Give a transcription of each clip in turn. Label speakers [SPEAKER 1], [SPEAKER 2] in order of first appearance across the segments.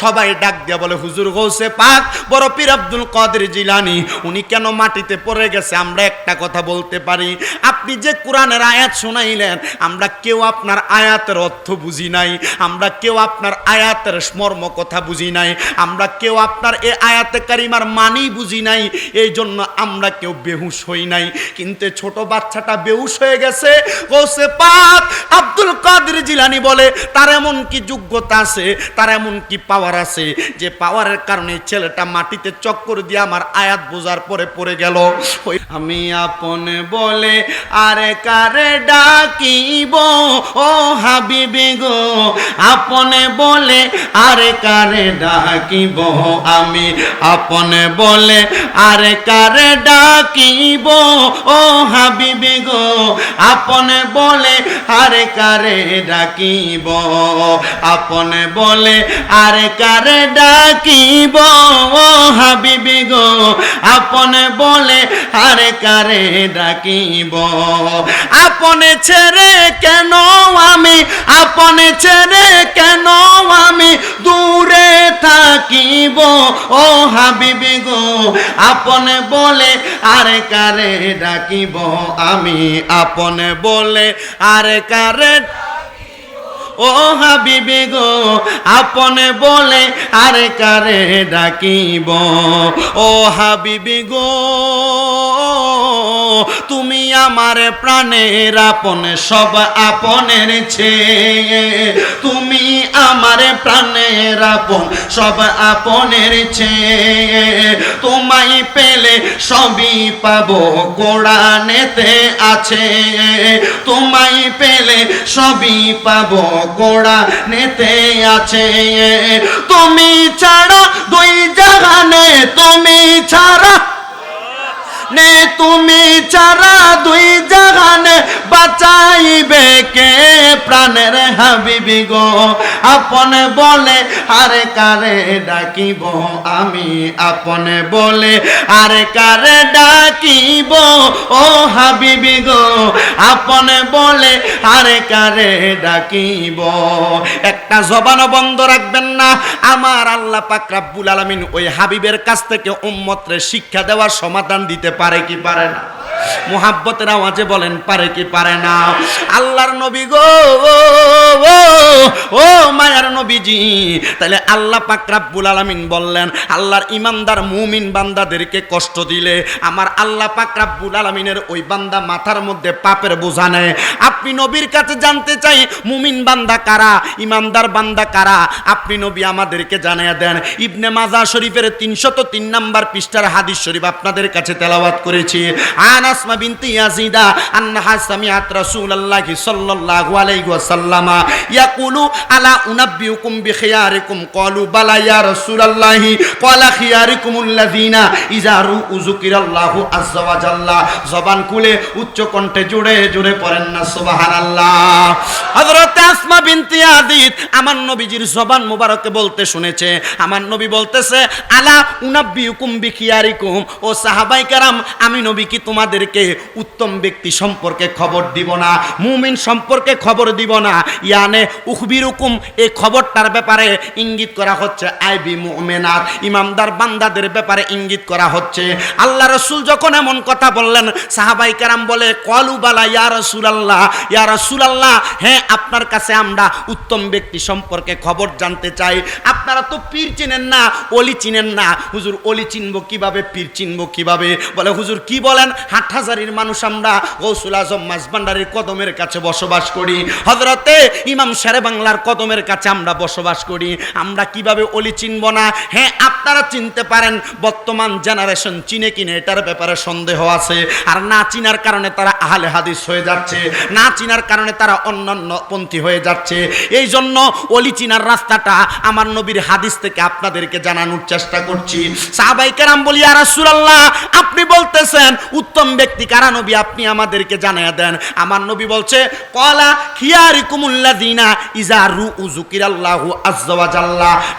[SPEAKER 1] সবাই ডাক দিয়া বলে, হুজুর গৌসে পাক, বড় পীর আব্দুল কাদের জিলানি, উনি কেন মাটিতে পড়ে গেছে? আমরা একটা কথা বলতে পারি। আপনি যে কোরআনের আয়াত শোনাইলেন, আমরা কেউ আপনার আয়াতের অর্থ বুঝি নাই। আমরা কেউ আপনার আয়াতের মর্ম কথা বুঝি নাই। আমরা কেউ আপনার এ আয়াতে কারিমার মানেই বুঝি নাই। এই জন্য আমরা কেউ বেহুশ হই নাই। কিন্তু ছোট বাচ্চাটা বেহুশ হয়ে গেছে। গৌসে পাক, আব্দুল কাদের জিলানি বলে, তার এমন কি যোগ্যতা আছে? তার এমন কি পাওয়ার আছে, যে পাওয়ারের কারণে ছেলেটা মাটিতে চক্কর দিয়ে আমার আয়াত বোঝার পরে পড়ে গেল। আমি আপন বলে আরে কারে ডাকিব? ও হাবিবি গো, আপনে বলে আরে কারে ডাকিব? আমি আপনে বলে আরে কারে ডাকিব? ও হাবিবে গো, আপনে বলে আরে কারে ডাকিব? আপনে বলে আরে কারে ডাকিব হাবিবি গো, আপনে বলে আরে কারে ডাকিব। আপনে ছেড়ে কেন আমি, আপনে ছেড়ে কেন আমি দূরে থাকিব? ও হাবিবি গো, আপনে বলে আরে কারে ডাকিব। আমি আপনে বলে আরে কারে ও হাবিবি গো, আপনে বলে আরে কারে ডাকিব? ও হাবিবি গো, তুমি আমার প্রাণের আপন, সব আপনের ছেয়ে তুমি আমার প্রাণের আপন, সব আপনের ছেয়ে তোমায় পেলে সবই পাবো, কোরআনেতে আছে। তোমায় পেলে সবই পাবো গোড়া নেতে আছে। তুমি ছাড়া ছাড়া দুই জাহানে বাঁচাইবে কে? প্রাণের হাবিবি গো, আপনে বলে আরে কারে ডাকিব? আমি আপনে বলে আরে কারে ডাকিব? ও হাবিবি গো, আপনে বলে আরে কারে ডাকিব? একটা জবানও বন্ধ রাখবেন না। আমার আল্লাহ পাক রাব্বুল আলামিন ওই হাবিবের কাছ থেকে উম্মতরে শিক্ষা দেওয়ার সমাধান দিতে পারে কি পারে না? মোহাব্বতের আওয়াজে বলেন পারে কি পারে না? আল্লাহর নবী গো ও, মায়ার নবীজি তাহলে আল্লাহ পাক রাব্বুল আলামিন বললেন আল্লাহর ইমানদার মুমিন বান্দাদেরকে কষ্ট দিলে আমার আল্লাহ পাক রাব্বুল আলামিনের ওই বান্দা মাথার মধ্যে পাপের বোঝা নেয়। আপনি নবীর কাছে জানতে চাই মুমিন বান্দা কারা ইমানদার বান্দা কারা? আপনি নবী আমাদেরকে জানিয়ে দেন ইবনে মাজা শরীফের তিনশত তিন নাম্বার পৃষ্ঠার হাদিস শরীফ আপনাদের কাছে তেলাওয়াত করেছি। আন আসমা বিনতি ইয়াজিদা আন্নাহা সামিআত রাসূলুল্লাহি সাল্লাল্লাহু আলাইহি ওয়াসাল্লামা ইয়াকুলু আলা উনাব্বিউকুম বিখিয়ারিকুম। ক্বালু, বালা, ইয়া রাসূলুল্লাহি। ক্বালা খিয়ারিকুমুল্লাযিনা, ইযা রুউ যুকিরাল্লাহু আযজা ওয়া জাল্লা। জবান খুলে, উচ্চ কণ্ঠে জুড়ে জুড়ে পড়েন না, সুবহানাল্লাহ। হযরত আসমা বিনতি আদিত আমার নবীজির জবান মুবারকে বলতে শুনেছে। আমার নবী বলতেছে, আলা উনাব্বিউকুম বিখিয়ারিকুম। ও সাহাবাই কারাম, আমি নবী কি তোমাদেরকে উত্তম ব্যক্তি সম্পর্কে খবর দিব না? মুমিন সম্পর্কে খবর দিব না? ইয়ানে উখবিরুকুম এই খবরটার ব্যাপারে ইঙ্গিত করা হচ্ছে আইবি মুমিনাত। ইমামদার বান্দাদের ব্যাপারে ইঙ্গিত করা হচ্ছে। আল্লাহ রসুল যখন এমন কথা বললেন, সাহাবাই কারাম বলে, কলু বালা, ইয়া রসুলাল্লাহ ইয়া রসুলাল্লাহ হ্যাঁ আপনার কাছে আমরা উত্তম ব্যক্তি সম্পর্কে খবর জানতে চাই। আপনারা তো পীর চিনেন না অলি চিনেন না। হুজুর অলি চিনব কীভাবে, পীর চিনব কীভাবে? বলে, হুজুর, কি বলেন? হাটহাজারির মানুষ আমরা গৌসুল আজম মাঝবান্ডারির কদমের কাছে বসবাস করি। হজরতে ইমাম শেরে বাংলার কদমের কাছে আমরা বসবাস করি, আমরা কীভাবে অলি চিনব না? হ্যাঁ আপনারা চিনতে পারেন, বর্তমান জেনারেশন চিনে কিনে এটার ব্যাপারে সন্দেহ আছে। আর না চিনার কারণে তারা আহলে হাদিস হয়ে যাচ্ছে, না চিনার কারণে তারা অন্যান্য পন্থী হয়ে যাচ্ছে। এই জন্য অলি চিনার রাস্তাটা আমার নবীর হাদিস থেকে আপনাদেরকে জানানোর চেষ্টা করছি। সাহাবাই কেরাম বলি আর রাসূলুল্লাহ, আপনি বলতেছেন, উত্তম ব্যক্তি কারা নবী? আপনি আমাদেরকে জানিয়ে দেন। আমার নবী বলছে কলা খিয়ারিকুমুল্লাযিনা ইজা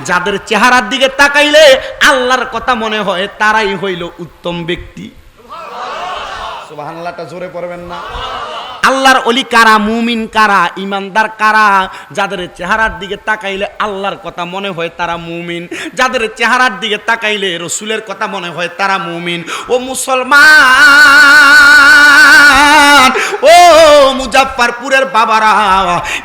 [SPEAKER 1] যাদের চেহারার দিকে তাকাইলে আল্লাহর কথা মনে হয় তারাই হইল উত্তম ব্যক্তি। সুবাহ জোরে পড়বেন না। আল্লাহর অলি কারা, মুমিন কারা, ইমানদার কারা? যাদের চেহারার দিকে তাকাইলে আল্লাহর কথা মনে হয় তারা মুমিন। যাদের চেহারার দিকে তাকাইলে রসুলের কথা মনে হয় তারা মুমিন। ও মুসলমান, ও মুজাফফরপুরের বাবারা,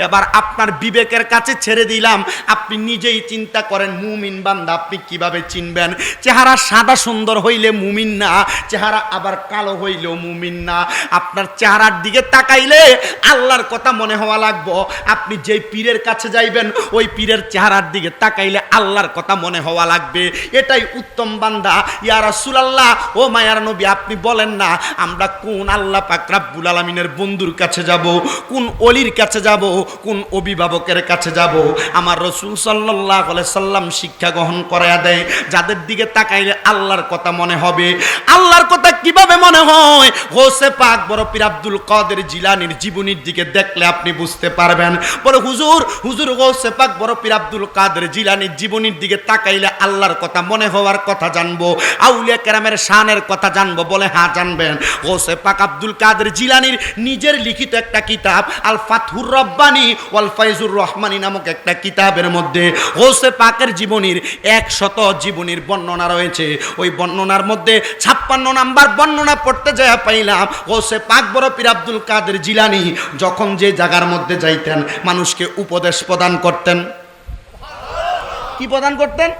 [SPEAKER 1] এবার আপনার বিবেকের কাছে ছেড়ে দিলাম। আপনি নিজেই চিন্তা করেন, মুমিন বান্দা আপনি কীভাবে চিনবেন? চেহারা সাদা সুন্দর হইলে মুমিন না, চেহারা আবার কালো হইলেও মুমিন না। আপনার চেহারার দিকে তাকাইলে আল্লাহর কথা মনে হওয়া লাগবো। আপনি যেই পীরের কাছে যাইবেন, ওই পীরের চেহারার দিকে তাকাইলে আল্লাহর কথা মনে হওয়া লাগবে। এটাই উত্তম বান্দা। ইয়া রাসূলুল্লাহ, ও মায়ার নবী, আপনি বলেন না, আমরা কোন আল্লাহ পাক রাব্বুল আলামিনের বন্ধুর কাছে যাব, কোন অলির কাছে যাব, কোন অভিভাবকের কাছে যাব? আমার রসুল আলাইহি সাল্লাম শিক্ষা গ্রহণ করায়া দেয়। যাদের দিকে তাকাইলে আল্লাহর কথা মনে হবে। আল্লাহর কথা কীভাবে মনে হয়? হোসে পাক বড় পীর আব্দুল কাদের জিলানির জীবনীর দিকে দেখলে আপনি বুঝতে পারবেন। বলে হুজুর হুজুর হোসে পাক বড় পীর আব্দুল কাদের জিলানির জীবনীর দিকে তাকাইলে আল্লাহর কথা, মনে হওয়ার কথা জানব। আউলিয়া কেরামের শানের কথা জানব বলে হ্যাঁ জানবেন। হোসে পাক আব্দুল কাদের জিলানির নিজের লিখিত একটা কিতাব আল ফাতহুর রব্বানি ওয়াল ফাইজুর রহমানি নামক একটা কিতাবের মধ্যে হোসে পাকের জীবনীর একশত জীবনীর বর্ণনা রয়েছে। ওই বর্ণনার মধ্যে ছাপ্পান্ন নাম্বার বর্ণনা পড়তে যায় পাইলাম সে পাক বড় পীর আব্দুল কাদের জিলানি, যখন যে জায়গার মধ্যে যাইতেন, মানুষকে উপদেশ প্রদান করতেন। কি প্রদান করতেন?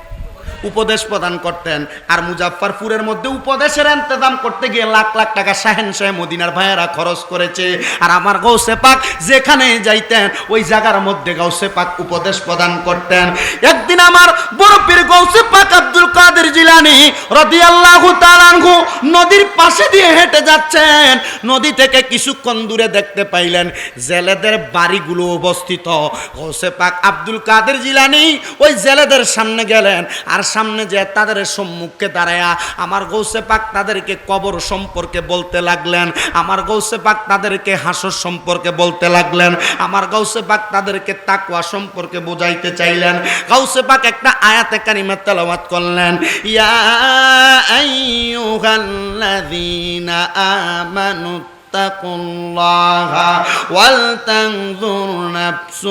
[SPEAKER 1] উপদেশ প্রদান করতেন। আর মুজাফফরপুরের মধ্যে উপদেশের ইন্তজাম করতে গিয়ে লাখ লাখ টাকা শাহেন শাহ মদিনার ভাইয়েরা খরচ করেছে। আর আমার গৌসে পাক যেখানে যাইতেন, ওই জায়গার মধ্যে গৌসে পাক উপদেশ প্রদান করতেন। একদিন আমার বড় পীর গৌসে পাক আব্দুল কাদের জিলানি রাদিয়াল্লাহু তাআলাহু নদীর পাশে দিয়ে হেঁটে যাচ্ছেন। নদী থেকে কিছুক্ষণ দূরে দেখতে পাইলেন জেলেদের বাড়িগুলো অবস্থিত। গৌসে পাক আব্দুল কাদের জিলানি ওই জেলেদের সামনে গেলেন আর সামনে যে তাদের সম্মুখে দাঁড়ায়া, আমার গৌসে পাক তাদেরকে কবর সম্পর্কে বলতে লাগলেন, আমার গৌসে পাক তাদেরকে হাসর সম্পর্কে বলতে লাগলেন, আমার গৌসে পাক তাদেরকে তাকুয়া সম্পর্কে বোঝাইতে চাইলেন। গৌসে পাক একটা আয়াতে কারিমা তেলাওয়াত করলেন, ইয়া আইয়ুহাল্লাযীনা আমানু اتقوا الله ولتنظر نفس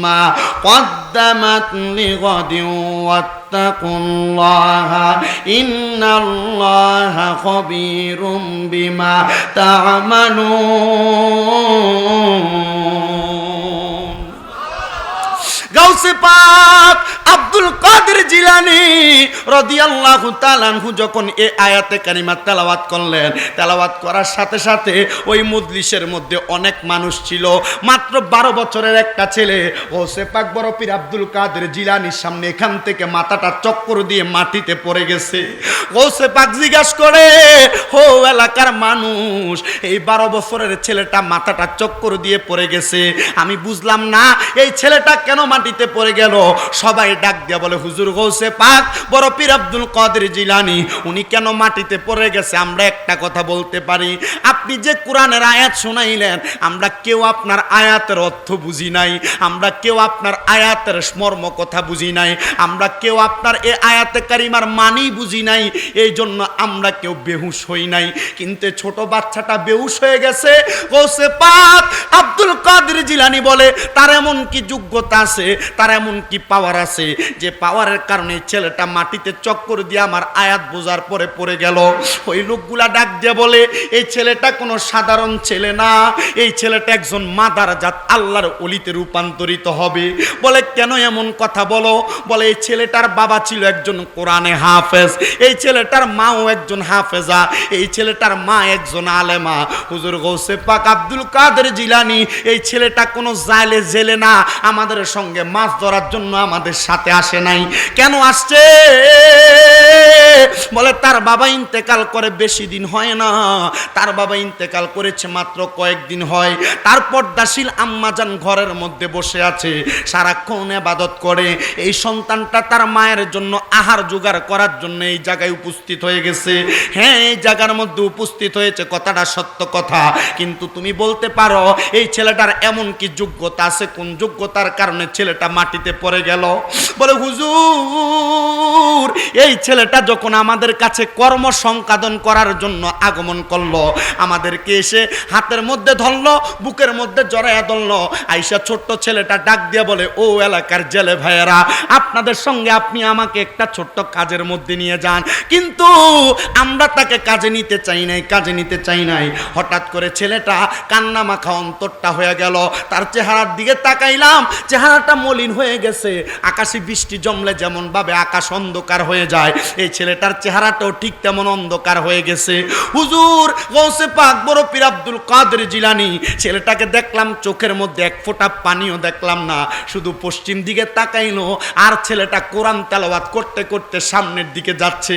[SPEAKER 1] ما قدمت لغد واتقوا الله إن الله خبير بما تعملون গাউসে পাক আব্দুল কাদের জিলানি রাদিয়াল্লাহু তাআলাহু যখন এই আয়াতে কারিমা তেলাওয়াত করলেন, তেলাওয়াত করার সাথে সাথে ওই মজলিসের মধ্যে অনেক মানুষ ছিল। মাত্র বারো বছরের একটা ছেলে ওসে পাক বড় পীর আব্দুল কাদের জিলানির সামনে এখান থেকে মাথাটা চক্কর দিয়ে মাটিতে পড়ে গেছে। ওসে পাক জিজ্ঞাসা করে, হো এলাকার মানুষ, এই বারো বছরের ছেলেটা মাথাটা চক্কর দিয়ে পড়ে গেছে। আমি বুঝলাম না, এই ছেলেটা কেন মাটিতে পড়ে গেল? সবাই ডাক দিয়া বলে, হুজুর গৌসে পাক, বড় পীর আব্দুল কাদের জিলানি, উনি কেন মাটিতে পড়ে গেছে? আমরা একটা কথা বলতে পারি। আপনি যে কোরআনের আয়াত শোনাইলেন, আমরা কেউ আপনার আয়াতের অর্থ বুঝি নাই। আমরা কেউ আপনার আয়াতের মর্ম কথা বুঝি নাই। আমরা কেউ আপনার এ আয়াতে কারিমার মানেই বুঝি নাই। এই জন্য আমরা কেউ বেহুশ হই নাই। কিন্তু ছোট বাচ্চাটা বেহুশ হয়ে গেছে। গৌসে পাক, আব্দুল কাদের জিলানি বলে, তার এমন কি যোগ্যতা আছে? তার এমন কি পাওয়ার আছে? যে পাওয়ারের কারণে ছেলেটা মাটিতে চক্কর দিয়ে আমার আয়াত বোঝার পরে পড়ে গেল। ওই লোকগুলা ডাক দিয়ে বলে, এই ছেলেটা কোনো সাধারণ ছেলে না। এই ছেলেটা একজন মাদার জাত, আল্লাহর অলিতে রূপান্তরিত হবে। বলে, কেন এমন কথা বলো? বলে, এই ছেলেটার বাবা ছিল একজন কোরআনে হাফেজ, এই ছেলেটার মাও একজন হাফেজা, এই ছেলেটার মা একজন আলেমা। হুজুর গৌসে পাক আব্দুল কাদের জিলানি, এই ছেলেটা কোনো জালে, জেলে না। আমাদের সঙ্গে মাছ ধরার জন্য আমাদের সাথে আসে নাই। কেন আসছে? বলে, তার বাবা ইন্তেকাল করে বেশি দিন হয় না। তার বাবা ইন্তেকাল করেছে মাত্র কয়েকদিন হয়। তারপর দাসিল আম্মাজান ঘরের মধ্যে বসে আছে। সারাক্ষণ আবাদত করে। এই সন্তানটা তার মায়ের জন্য আহার জোগাড় করার জন্য এই জায়গায় উপস্থিত হয়ে গেছে। হ্যাঁ এই জায়গার মধ্যে উপস্থিত হয়েছে কথাটা সত্য কথা। কিন্তু তুমি বলতে পারো, এই ছেলেটার এমন কি যোগ্যতা আছে? কোন যোগ্যতার কারণে ছেলেটা মাটিতে পড়ে গেল? বলে, হুজুর, এই ছেলেটা যখন আমাদের কাছে কর্ম সংপাদন করার জন্য আগমন করল, আমাদেরকে এসে হাতের মধ্যে ধরলো, বুকের মধ্যে জড়াইয়া ধরলো। আইসা ছোট্ট ছেলেটা ডাক দিয়ে বলে, ও এলাকার জেলে ভাইয়েরা, আপনাদের সঙ্গে আপনি আমাকে একটা ছোট্ট কাজের মধ্যে নিয়ে যান। কিন্তু আমরা তাকে কাজে নিতে চাই নাই, কাজে নিতে চাই নাই। হঠাৎ করে ছেলেটা কান্না মাখা অন্তরটা হয়ে গেল। তার চেহারার দিকে তাকাইলাম, চেহারাটা মলিন হয়ে গেছে। আকাশে বৃষ্টি জমলে যেমন ভাবে আকাশ অন্ধকার হয়ে যায়। এই ছেলেটার চেহারাটাও ঠিক তেমন অন্ধকার হয়ে গেছে। হুজুর গৌসে পাক বড় পীর আব্দুল কাদের জিলানি। ছেলেটাকে দেখলাম চোখের মধ্যে এক ফোঁটা পানিও দেখলাম না। শুধু পশ্চিম দিকে তাকাইলো আর ছেলেটা কোরআন তেলাওয়াত করতে করতে সামনের দিকে যাচ্ছে।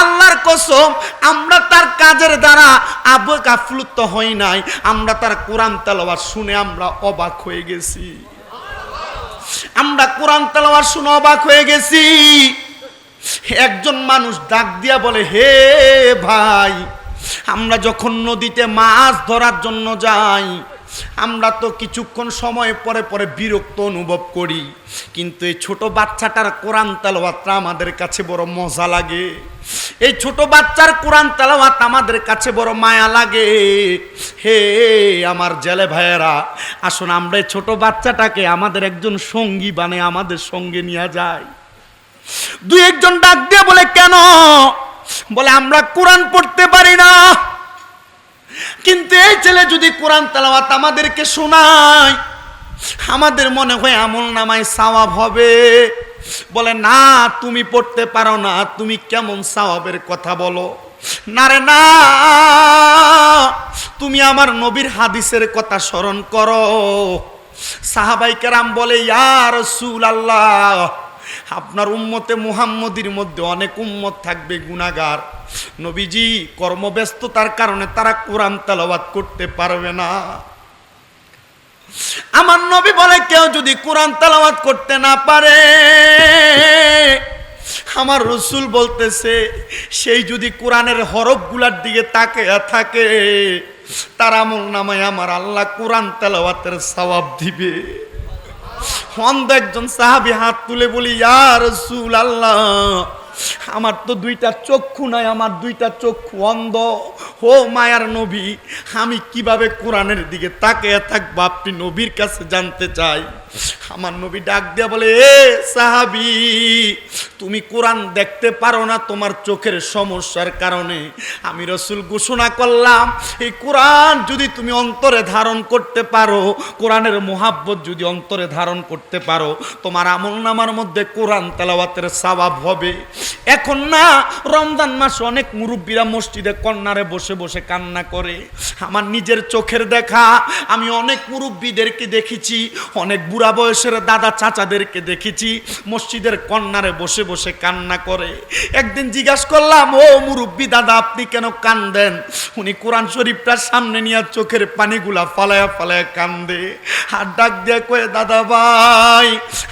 [SPEAKER 1] আল্লাহর কসম, আমরা তার কাজের দ্বারা আবেগ গাফলুত হই নাই। আমরা তার কোরআন তেলাওয়াত শুনে আমরা অবাক হয়ে গেছি। আমরা কোরআন তালাওয়ার শুনে অবাক হয়ে গেছি। একজন মানুষ ডাক দিয়া বলে, হে ভাই, আমরা যখন নদীতে মাছ ধরার জন্য যাই আমরা তো কিছুক্ষণ সময় পরে পরে বিরক্ত অনুভব করি। কিন্তু এই ছোট বাচ্চাটার কোরআন তেলাওয়াতটা আমাদের কাছে বড় মজা লাগে। এই ছোট বাচ্চার কোরআন তেলাওয়াত আমাদের কাছে বড় মায়া লাগে। হে আমার জেলে ভাইয়েরা, আসুন আমরা এই ছোট বাচ্চাটাকে আমাদের একজন সঙ্গী বানে আমাদের সঙ্গে নিয়ে যাই। দুই একজন ডাক দিয়ে বলে, কেন? বলে, আমরা কোরআন পড়তে পারি না। কিন্তু এই ছেলে যদি কোরআন তালাওয়াত আমাদেরকে শোনায়, আমাদের মনে হয় আমল নামায় সওয়াব হবে। বলে, না, তুমি পড়তে পারো না, তুমি কেমন সওয়াবের কথা বলো? না রে, না, তুমি আমার নবীর হাদিসের কথা স্মরণ করো। সাহাবাই কেরাম বলে ইয়ার সুল আল্লাহ আপনার উম্মতে মুহাম্মদির মধ্যে অনেক উম্মত থাকবে গুনাগার নবীজি কর্মব্যস্ততার কারণে তারা কোরআন তেলাওয়াত করতে পারবে না। আমার নবী বলে, কেউ যদি কোরআন তেলাওয়াত করতে না পারে, আমার রসুল বলতেছে, সেই যদি কোরআনের হরফগুলার দিকে তাকে থাকে, তার আমল নামায় আমার আল্লাহ কোরআন তেলাওয়াতের সওয়াব দিবে। অন্ধ একজন সাহাবি হাত তুলে বলি ইয়ার সুল আল্লাহ আমার তো দুইটা চক্ষু নাই, আমার দুইটা চক্ষু অন্ধ। হো মায়ার নবী, আমি কীভাবে কোরআনের দিকে তাকে থাকব? আপনি নবীর কাছে জানতে চাই। আমার নবী ডাক দিয়া বলে, এ সাহাবি, তুমি কোরআন দেখতে পারো না তোমার চোখের সমস্যার কারণে। আমি রসুল ঘোষণা করলাম, এই কোরআন যদি তুমি অন্তরে ধারণ করতে পারো, কোরআনের মোহাব্বত যদি অন্তরে ধারণ করতে পারো, তোমার আমল নামার মধ্যে কোরআন তেলাওয়াতের স্বভাব হবে। এখন না, রমজান মাসে অনেক মুরব্বীরা মসজিদে কন্যারে বসে বসে কান্না করে। আমার নিজের চোখের দেখা, আমি অনেক মুরব্বীদেরকে দেখেছি, অনেক বুড়া বয়সের দাদা চাচাদেরকে দেখেছি, মসজিদের কন্যারে বসে বসে কান্না করে। একদিন জিজ্ঞাসা করলাম, ও মুরব্বী দাদা, আপনি কেন কান্দেন? উনি কোরআন শরীফটার সামনে নিয়ে চোখের পানিগুলা ফালায়া ফালায়া কান্দে। আর ডাক দিয়ে কয়ে, দাদা ভাই,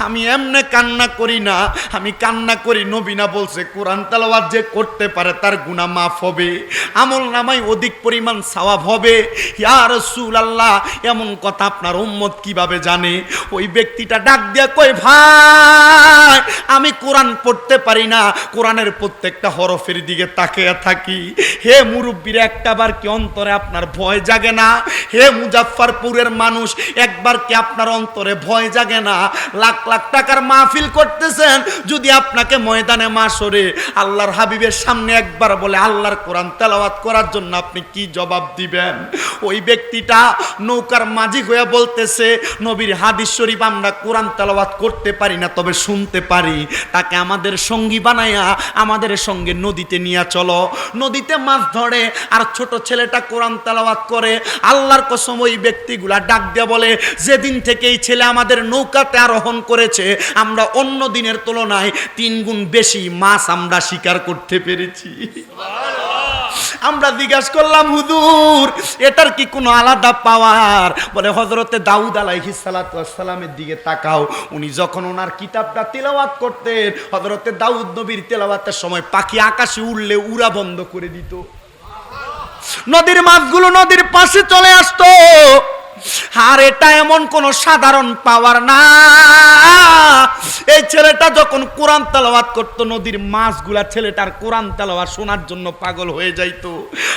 [SPEAKER 1] আমি এমনে কান্না করি না, আমি কান্না করি নবীনা বলছে কোরআন তালাওয়াত যে করতে পারে তার গুণা মাফ হবে। আমল নামাই অধিক পরিমাণ সওয়াব হবে। ইয়া রাসূল আল্লাহ এমন কথা আপনার উম্মত কীভাবে জানে? ওই ব্যক্তিটা ডাক দিয়া কই ভাই, আমি কোরআন পড়তে পারি না। কোরআনের প্রত্যেকটা হরফের দিকে তাকিয়ে থাকি। হে মুরব্বীর, একটাবার কি অন্তরে আপনার ভয় জাগে না? হে মুজাফফরপুরের মানুষ, একবার কি আপনার অন্তরে ভয় জাগে না? লাখ লাখ টাকার মাহফিল করতেছেন, যদি আপনাকে ময়দানে মাসরে আল্লাহর হাবিবের সামনে একবার বলে, আল্লাহর কোরআন তেলাওয়াত করার জন্য আপনি কি জবাব দিবেন? ওই ব্যক্তিটা নৌকার মাঝি হয়ে বলতেছে, নবীর হাদিস শরীফ আমরা কোরআন তেলাওয়াত করতে পারি না, তবে শুনতে পারি। তাকে আমাদের সঙ্গী বানায়া আমাদের সঙ্গে নদীতে নিয়ে চলো। নদীতে মাছ ধরে আর ছোট ছেলেটা কোরআন তেলাওয়াত করে। আল্লাহর কসম ওই ব্যক্তিগুলা ডাক দিয়ে বলে, যেদিন থেকে এই ছেলে আমাদের নৌকাতে আরোহণ করেছে, আমরা অন্য দিনের তুলনায় তিন গুণ বেশি মাছ আমরা শিকার করতে পেরেছি। আমরা জিজ্ঞাসা করলাম, হুজুর, এটার কি কোনো আলাদা পাওয়ার? বলে হজরতে দাউদ আলাইহি সালামের দিকে তাকাও। উনি যখন ওনার কিতাবটা তেলাওয়াত করতেন হজরতে দাউদ নবীর তেলাওয়াতের সময় পাখি আকাশে উড়লে উড়া বন্ধ করে দিত। নদীর মাছগুলো নদীর পাশে চলে আসতো। আর এটা এমন কোন সাধারণ পাওয়ার না। এই ছেলেটা যখন কোরআন তেলাওয়াত করতো, নদীর মাছগুলা ছেলেটার কোরআন তেলাওয়াত শোনার জন্য পাগল হয়ে যাইতো।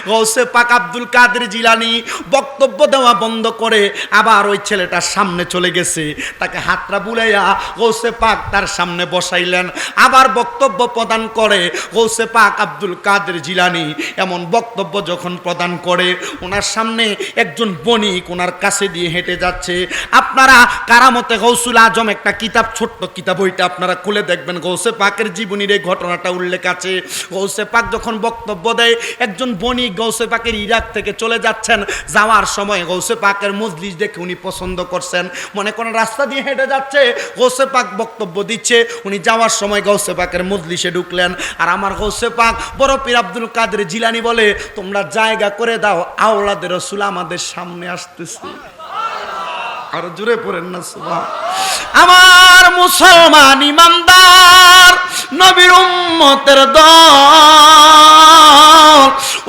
[SPEAKER 1] গৌসে পাক আব্দুল কাদের জিলানি বক্তব্য দেওয়া বন্ধ করে আবার ওই ছেলেটার সামনে চলে গেছে। তাকে হাতটা বুলাইয়া গৌসে পাক তার সামনে বসাইলেন। আবার বক্তব্য প্রদান করে গৌসে পাক আব্দুল কাদের জিলানি। এমন বক্তব্য যখন প্রদান করে, ওনার সামনে একজন বণিক, ওনার কাছে দিয়ে হেঁটে যাচ্ছে। আপনারা কারামতে গৌসুল আজম একটা কিতাব, ছোট্ট কিতাব, ওইটা আপনারা খুলে দেখবেন। গৌসে পাকের জীবনীর এই ঘটনাটা উল্লেখ আছে। গৌসে পাক যখন বক্তব্য দেয়, একজন বণিক গৌসে পাকের ইরাক থেকে চলে যাচ্ছেন। যাওয়ার সময় গৌসে পাকের মজলিস দেখে উনি পছন্দ করছেন। মনে করেন রাস্তা দিয়ে হেঁটে যাচ্ছে। গৌসে পাক বক্তব্য দিচ্ছে। উনি যাওয়ার সময় গৌসে পাকের মজলিসে ঢুকলেন। আর আমার গৌসে পাক বড় পীর আব্দুল কাদের জিলানি বলে, তোমরা জায়গা করে দাও আওলাদের রসুল আমাদের সামনে আসতেছে। আরও জুড়ে পড়েন না সুবহান। আমার মুসলমান ইমানদার নবীর উম্মতের দল।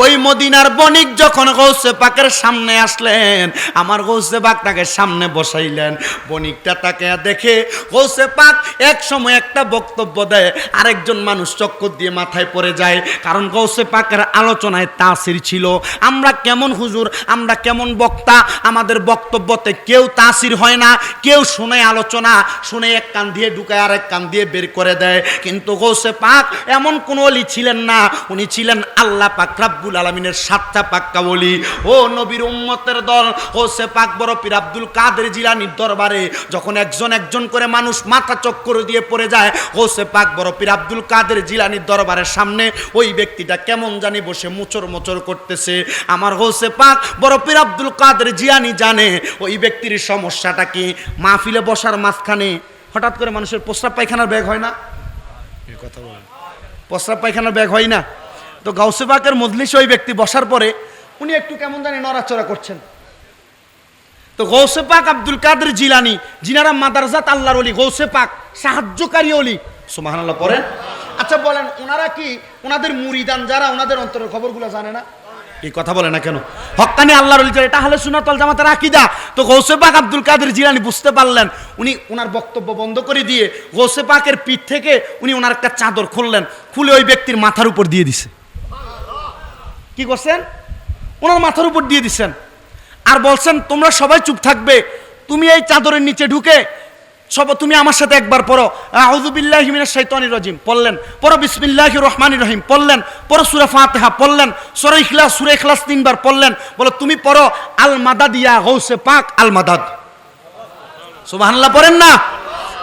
[SPEAKER 1] ওই মদিনার বণিক যখন গৌসে পাকের সামনে আসলেন, আমার গৌসে পাক তাকে সামনে বসাইলেন। বণিকটা তাকে দেখে গৌসে পাক এক সময় একটা বক্তব্য দেয়, আরেকজন মানুষ চক্কর দিয়ে মাথায় পড়ে যায়, কারণ গৌসে পাকের আলোচনায় তাসির ছিল। আমরা কেমন হুজুর, আমরা কেমন বক্তা, আমাদের বক্তব্যতে কেউ তাসির হয় না, কেউ শুনে আলোচনা, শুনে এক কান দিয়ে ঢুকায় আর এক কান দিয়ে বের করে দেয়। কিন্তু গৌসে পাক এমন কোন অলি ছিলেন না, উনি ছিলেন আল্লাহ পাক রাব্বুল আলমিনের সাতটা পাক্কা বলি ও নবীর উম্মতের দল গৌসে পাক বড় পীর আব্দুল কাদের জিলানির দরবারে যখন একজন একজন করে মানুষ মাথা চক্কর দিয়ে পড়ে যায় গৌসে পাক বড় পীর আব্দুল কাদের জিলানির দরবারের সামনে ওই ব্যক্তিটা কেমন জানি বসে মুচর মোচর করতেছে। আমার গৌসে পাক বড় পীর আব্দুল কাদের জিয়ানি জানে ওই ব্যক্তির সমস্যাটা কি? মাহফিলে বসার মাঝখানে হঠাৎ করে মানুষের প্রস্রাব পায়খানার ব্যাগ হয় না? কথা বলেন। প্রস্রাব পায়খানার ব্যাগ হয় না? তো গাউসে পাকের ওই ব্যক্তি বসার পরে উনি একটু কেমন জানি নড়াচড়া করছেন। তো গৌসে পাক আব্দুল কাদের জিলানি, জিনারা মাদারজাত আল্লাহর অলি গৌসে পাক সাহায্যকারী অলি সুবহানাল্লাহ, পড়েন। আচ্ছা বলেন, ওনারা কি ওনাদের মুরিদান যারা ওনাদের অন্তরের খবরগুলো জানে না? এই কথা বলে না কেন? হক্কানি আল্লাহর অলি এটা হলে সুনাতল জামাতের আকিদা। তো গৌসে পাক আব্দুল কাদের জিলানি বুঝতে পারলেন, উনি ওনার বক্তব্য বন্ধ করে দিয়ে গৌসে পাকের পিঠ থেকে উনি ওনার একটা চাদর খুললেন, খুলে ওই ব্যক্তির মাথার উপর দিয়ে দিছে। কি করছেন? ওনার মাথার উপর দিয়ে দিচ্ছেন। আর বলছেন, তোমরা সবাই চুপ থাকবে। তুমি এই চাদরের নিচে ঢুকে সব, তুমি আমার সাথে একবার পড়ো। আউযুবিল্লাহি মিনাশ শাইতানির রাজিম, পড়লেন। পড়ো বিসমিল্লাহির রহমানির রহিম, পড়লেন। পড়ো সূরা ফাতিহা, পড়লেন। সূরা ইখলাস সূরা ইখলাস তিনবার পড়লেন। বলো, তুমি পড়ো আল মাদাদ ইয়া গৌসে পাক আল মাদাদ সুবহানাল্লাহ, পড়েন না।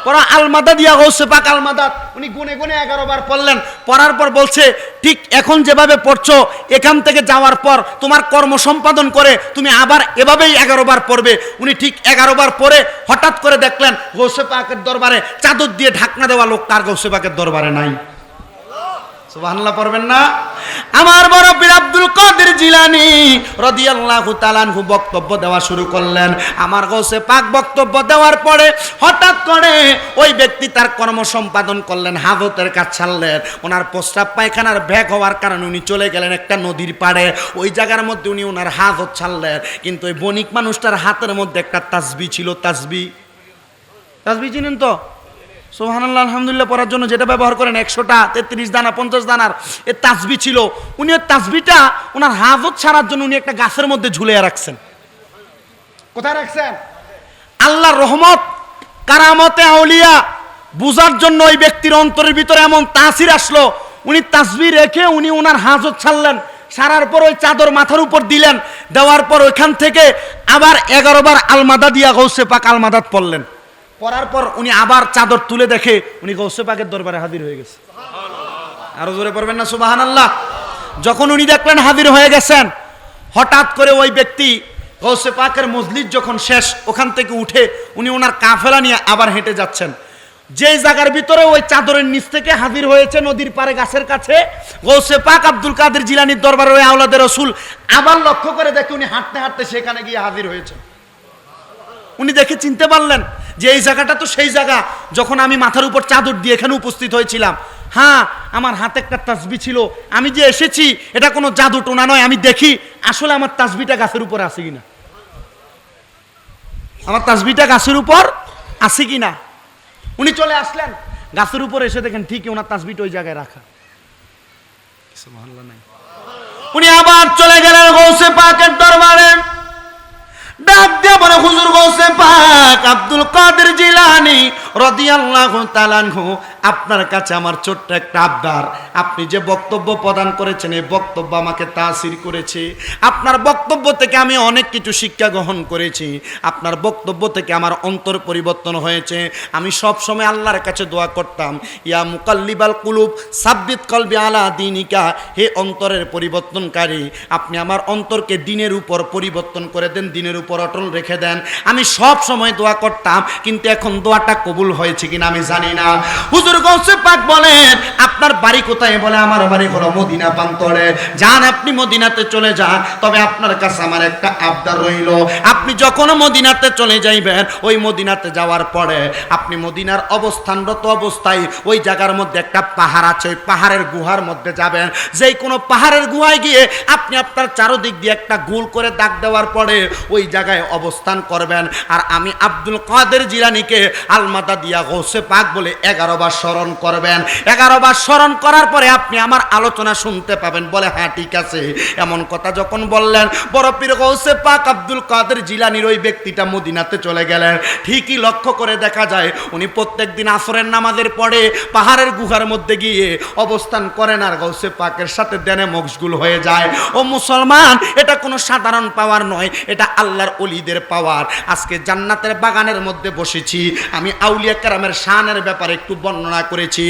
[SPEAKER 1] পড়া আলমাদা দিয়া গৌসে পাক আলমাদাত উনি গুনে গুনে এগারো বার পড়লেন। পড়ার পর বলছে, ঠিক এখন যেভাবে পড়ছো, এখান থেকে যাওয়ার পর তোমার কর্ম সম্পাদন করে তুমি আবার এভাবেই এগারো বার পড়বে। উনি ঠিক এগারো বার পড়ে হঠাৎ করে দেখলেন গৌসে পাকের দরবারে, চাদর দিয়ে ঢাকনা দেওয়া লোক, তার গৌসে পাকের দরবারে নাই। সুবহানাল্লাহ পড়বেন না। আমার বড় পীর আব্দুল কাদের জিলানি রাদিয়াল্লাহু তাআলাহু বক্তব্য দেওয়া শুরু করলেন। আমার গৌসে পাক বক্তব্য দেওয়ার পরে হঠাৎ করে ওই ব্যক্তি তার কর্ম সম্পাদন করলেন, হাজতের কাজ ছাড়লেন। ওনার প্রস্রাব পায়খানার ব্যাগ হওয়ার কারণে উনি চলে গেলেন একটা নদীর পাড়ে। ওই জায়গার মধ্যে উনি ওনার হাজত ছাড়লেন। কিন্তু ওই বণিক মানুষটার হাতের মধ্যে একটা তাসবি ছিল, তাসবি। তাসবি চিনেন তো? সোহানাল্লাহ আলহামদুলিল্লাহ পড়ার জন্য যেটা ব্যবহার করেন একশোটা তেত্রিশ দানা পঞ্চাশ দানার এ তাসবি ছিল। উনি ওই তাসবিটা ওনার হাজত ছাড়ার জন্য উনি একটা গাছের মধ্যে ঝুলিয়ে রাখছেন। কোথায় রাখছেন? আল্লাহর রহমত কারামতে আউলিয়া বুঝার জন্য ওই ব্যক্তির অন্তরের ভিতরে এমন তাসির আসলো। উনি তাসবি রেখে উনি ওনার হাজত ছাড়লেন সারার পর ওই চাদর মাথার উপর দিলেন দেওয়ার পর ওইখান থেকে আবার এগারো বার আলমাদা দিয়া গৌসে পাক আলমাদাত পড়লেন। পড়ার পর উনি আবার চাদর তুলে দেখে উনি গৌসে পাকের দরবারে হাজির হয়ে গেছে। আরও জোরে পড়বেন না? সুবাহান আল্লাহ যখন উনি দেখলেন হাজির হয়ে গেছেন, হঠাৎ করে ওই ব্যক্তি গৌসে পাকের মজলিস যখন শেষ, ওখান থেকে উঠে উনি ওনার কাফেলা নিয়ে আবার হেঁটে যাচ্ছেন। যেই জায়গার ভিতরে ওই চাদরের নিচ থেকে হাজির হয়েছে নদীর পারে গাছের কাছে, গৌসে পাক আব্দুল কাদের জিলানির দরবারে ওই আওলাদের রসুল আবার লক্ষ্য করে দেখে উনি হাঁটতে হাঁটতে সেখানে গিয়ে হাজির হয়েছে উনি দেখে চিনতে পারলেন যে এই জায়গাটা তো সেই জায়গা যখন আমি মাথার উপর চাদর দিয়ে এখানে উপস্থিত হয়েছিলাম। হ্যাঁ আমার হাতে একটা তাসবি ছিল। আমি যে এসেছি এটা কোনো জাদু টোনা নয় আমি দেখি আসলে আমার তাসবিটা গাছের উপর আছে কিনা। আমার তাসবিটা গাছের উপর আছে কিনা। উনি চলে আসলেন। গাছের উপর এসে দেখেন ঠিকই ওনার তাসবিটা ওই জায়গায় রাখা। নাই। উনি আবার চলে গেলেন গৌসে পাকের দরবারে। ডাক দিয়ে বলে হুজুর গৌসে পাক আব্দুল কাদের জিলানি রদিয়াল্লাহ তাআলাহু আপনার কাছে আমার ছোট্ট একটা আবদার। আপনি যে বক্তব্য প্রদান করেছেন, এই বক্তব্য আমাকে তাসির করেছে। আপনার বক্তব্য থেকে আমি অনেক কিছু শিক্ষা গ্রহণ করেছি। আপনার বক্তব্য থেকে আমার অন্তর পরিবর্তন হয়েছে। আমি সব সময় আল্লাহর কাছে দোয়া করতাম, ইয়া মুকাল্লিবাল কুলুব, সাব্বিত কলবি আলা দিনিকা, হে অন্তরের পরিবর্তনকারী, আপনি আমার অন্তরকে দিনের উপর পরিবর্তন করে দেন, দিনের উপর অটল রেখে দেন। আমি সব সময় দোয়া করতাম, কিন্তু এখন দোয়াটা কবুল হয়েছে কিনা আমি জানি না। হুজুর গৌসে পাক বলেন, আপনার বাড়ি কোথায়? বলে, আমার বাড়ি হলো মদিনা প্রান্তরে। যান, আপনি মদিনাতে চলে যান, তবে আপনার কাছে আমার একটা আবদার রইল। আপনি যখন মদিনাতে চলে যাইবেন, ওই মদিনাতে যাওয়ার পরে আপনি মদিনার অবস্থানরত অবস্থায় ওই জায়গার মধ্যে একটা পাহাড় আছে, ওই পাহাড়ের গুহার মধ্যে যাবেন। যেই কোনো পাহাড়ের গুহায় গিয়ে আপনি আপনার চারোদিক দিয়ে একটা গোল করে দাগ দেওয়ার পরে ওই জায়গায় অবস্থান করবেন। আর আমি আব্দুল কাদের জিরানিকে আলমাদা দিয়া গৌসে পাক বলে এগারো বার স্মরণ করবেন। এগারো বার স্মরণ করার পরে আপনি আমার আলোচনা শুনতে পাবেন। বলে হ্যাঁ ঠিক আছে। এমন কথা যখন বললেন, বড় পীর গৌসে পাক আব্দুল কাদের জিলানির ওই ব্যক্তিটা মদিনাতে চলে গেলেন। ঠিকই লক্ষ্য করে দেখা যায়, উনি প্রত্যেক দিন আসরের নামাজের পরে পাহাড়ের গুহার মধ্যে গিয়ে অবস্থান করেন আর গৌসে পাকের সাথে দেনে মশগুল হয়ে যায়। ও মুসলমান, এটা কোনো সাধারণ পাওয়ার নয়, এটা আল্লাহর অলিদের পাওয়ার। আজকে জান্নাতের বাগানের মধ্যে বসেছি। আমি আউলিয়া কেরামের শানের ব্যাপারে একটু বর্ণনা করেছি।